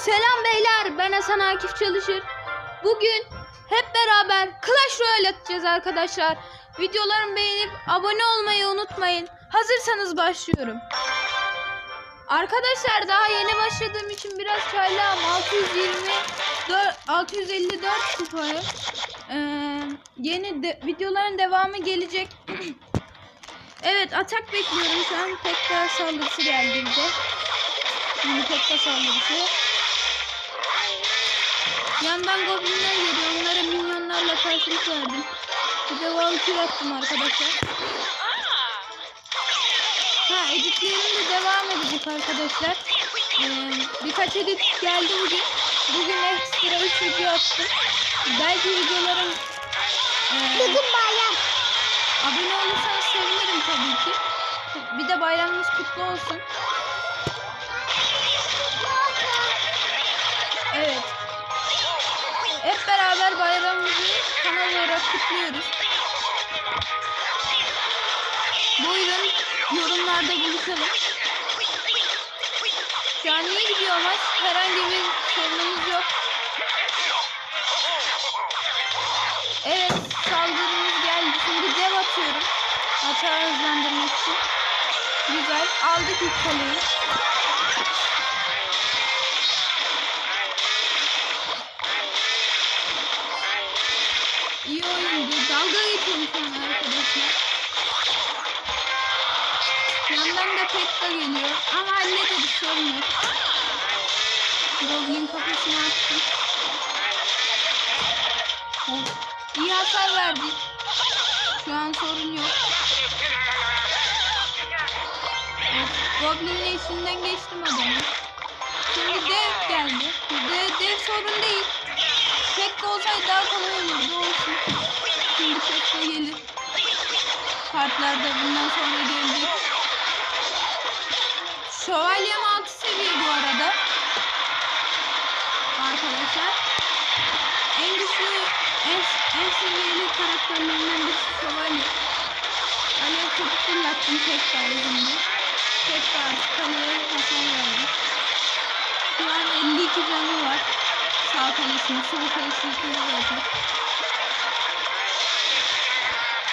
Selam beyler, ben Hasan Akif Çalışır. Bugün hep beraber Clash Royale atacağız arkadaşlar. Videolarımı beğenip abone olmayı unutmayın. Hazırsanız başlıyorum. Arkadaşlar daha yeni başladığım için biraz çaylağım. 624, 654 kupayı. Ee, yeni de, videoların devamı gelecek. evet atak bekliyorum şu an. Pekka saldırısı geldi bize. Şimdi Pekka saldırısı. Yandan goblinler geliyor. Onlara minyonlarla karşılık verdim. Bir de valkür attım arkadaşlar. Ha editlerim de devam edecek arkadaşlar. Ee, birkaç edit geldi bugün. Bugün ekstra 3 video attım. Belki videolarım ee, Bugün bayram. abone olursanız sevinirim tabii ki. Bir de bayramınız kutlu olsun. Olarak kutluyoruz. Buyurun yorumlarda buluşalım. Şu an iyi gidiyor maç. Herhangi bir sorunumuz yok. Evet saldırımız geldi. Şimdi dev atıyorum. Hata hızlandırmak için. Güzel. Aldık ilk kaleyi. Pekka geliyor. Ama hallederiz sorun yok. Goblin kafasını attım. Oh, İyi hasar verdik. Şu an sorun yok. Of, Goblin'in içinden geçtim adamı. Şimdi dev geldi. Dev, dev sorun değil. Pekka olsaydı daha kolay olurdu olsun. Şimdi Pekka gelir. Kartlarda bundan sonra gelecek. Şövalyem 6 seviye bu arada. Arkadaşlar. En güçlü, en, en seviyeli karakterlerinden birisi şövalye. Alev topu fırlattım yüzünde. Pekka artık kaleye hasar verdi. Şu an 52 canı var. Sağ kalesini, sol kalesini zaten.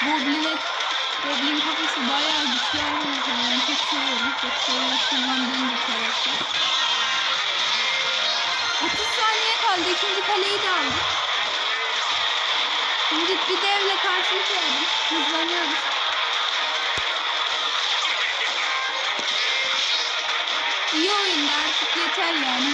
Goblin'e Goblin kafası bayağı güçlü arkadaşlar. Ben çok seviyorum. Kullandığım bir karakter. 30 saniye kaldı. İkinci kaleyi de aldık. Şimdi bir devle karşılık verdik. Hızlanıyoruz. İyi oyunda artık yeter yani.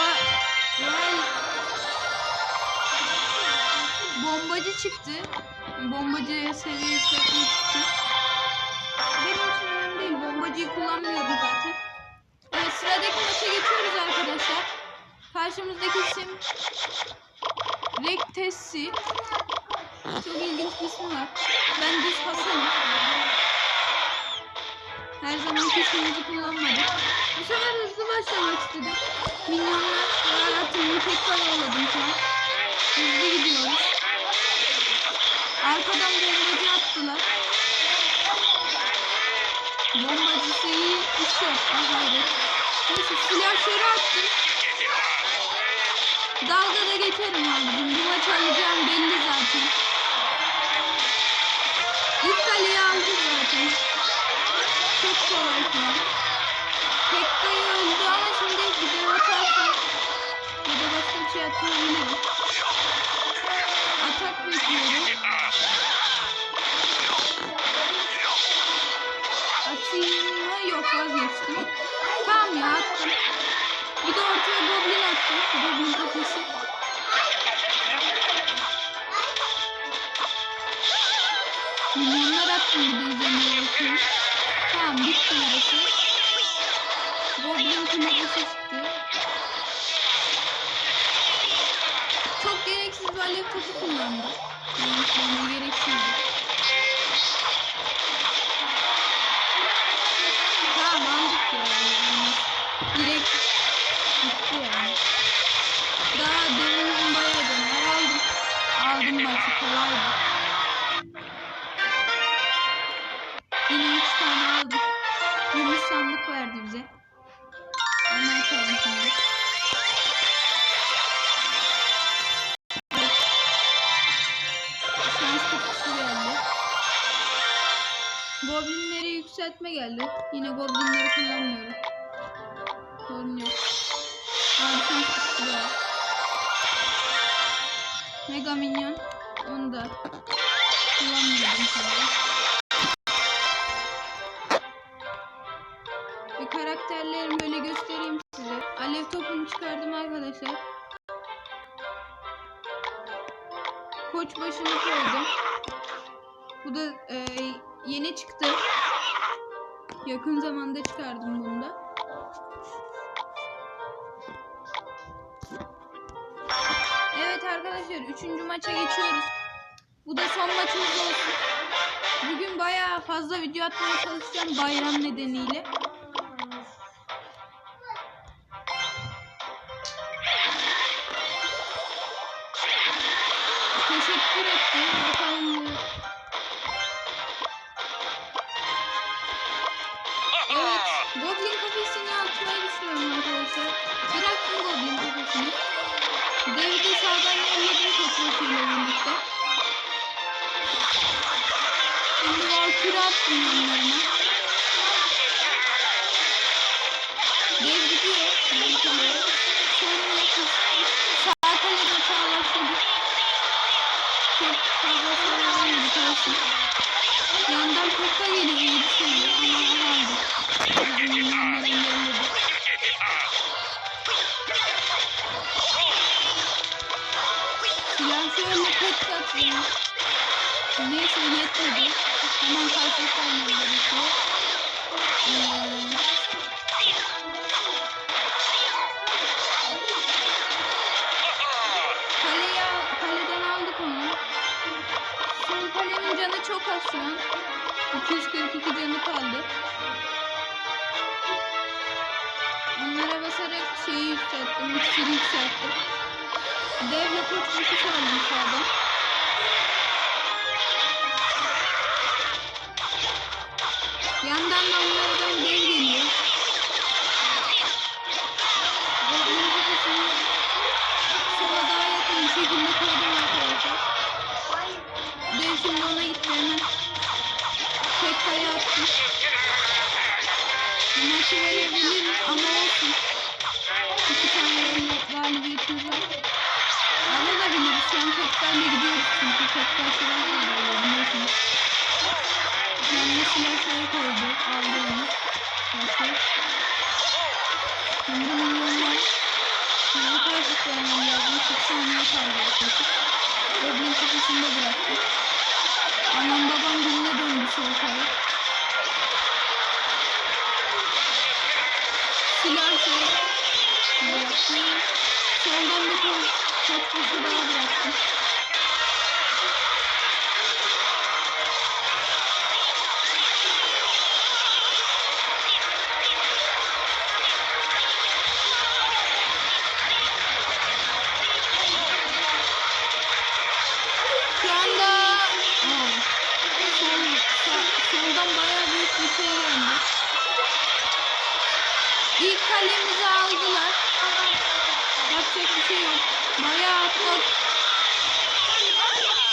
Roll roll bombacı çıktı. Bombacı seviye çıktı. Benim için önemli değil. Bombacıyı kullanmıyorum zaten. Evet sıradaki maça geçiyoruz arkadaşlar. Karşımızdaki isim Rektesi. Çok ilginç bir ismi var. Ben Düz Hasan'ım. Her zamanki ismimizi kullanmadık. Bu sefer hızlı başlamak istedim. Tekrar yolladım şu an. Hızlı gidiyoruz. Arkadan bombacı attılar. Bombacısı iyi iş yaptı hayret. Neyse silahları attım. Dalga da geçerim abicim. Bu maç alacağım belli zaten. İlk kaleyi aldık zaten. Çok kolay şu an. Pekka'yı öldü ama şimdi bir de atarsam şey atabilirim. Atak bekliyorum. Atayım mı? Yok vazgeçtim. Tamam ya attım. Bir de ortaya goblin attım. Goblin kafası. Milyonlar attım bir de üzerine bakıyorum. Tamam bitti burası. Goblin kulübesi çıktı. Alev topu kullandı. Yani bence gereksizdi. Yükseltme geldi. Yine goblinleri kullanmıyorum. Sorun yok. Abi. Mega minyon. Onu da kullanmıyordum tabii. Ve karakterlerimi böyle göstereyim size. Alev topunu çıkardım arkadaşlar. Koç başını koydum. Bu da e, yeni çıktı. Yakın zamanda çıkardım bunu da. Evet arkadaşlar üçüncü maça geçiyoruz. Bu da son maçımız olsun. Bugün bayağı fazla video atmaya çalışacağım bayram nedeniyle. Arkadaşlar. Bıraktım Goblin kafesini. Devi de sağdan yolladım koçmasıyla birlikte. Şimdi Valkyrie attım yanlarına. Neyse yetmedi. Hemen karşılıklı almam gerekiyor. Ee, çok az şu an. 242 canı kaldı. Onlara basarak şeyi yükselttim. İksiri yükselttim. Devle koç başı çaldım Yandan da onlardan dev geliyor. Sola daha yakın bir şekilde koydum arkadaşlar. Dev şimdi ona gitti hemen. Tek kaya attım. Maçı verebilir ama olsun. İki tane galibiyetimiz var. Alabiliriz. Şu an teklerle gidiyoruz çünkü tekler silah veriyor biliyorsunuz. Yanına silah şey koydu. Aldı onu. Nasıl? Şimdi milyonlar. Şimdi karşı koymam lazım. 40 saniye kaldı yaklaşık. Goblin kafasında bıraktı. Anam babam gününe döndü sol taraf. Silah şey bıraktı. Soldan bir koç, koç başı daha İlk kalemizi aldılar. Yapacak bir şey yok. Bayağı atlat.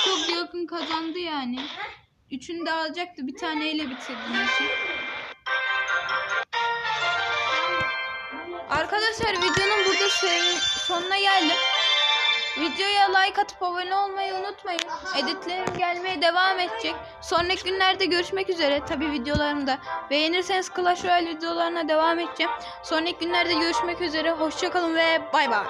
Çok yakın kazandı yani. Üçünü de alacaktı. Bir taneyle bitirdi maçı. Arkadaşlar videonun burada seri- sonuna geldim. Videoya like atıp abone olmayı unutmayın. Editlerim gelmeye devam edecek. Sonraki günlerde görüşmek üzere. Tabi videolarımda. Beğenirseniz Clash Royale videolarına devam edeceğim. Sonraki günlerde görüşmek üzere. Hoşçakalın ve bay bay.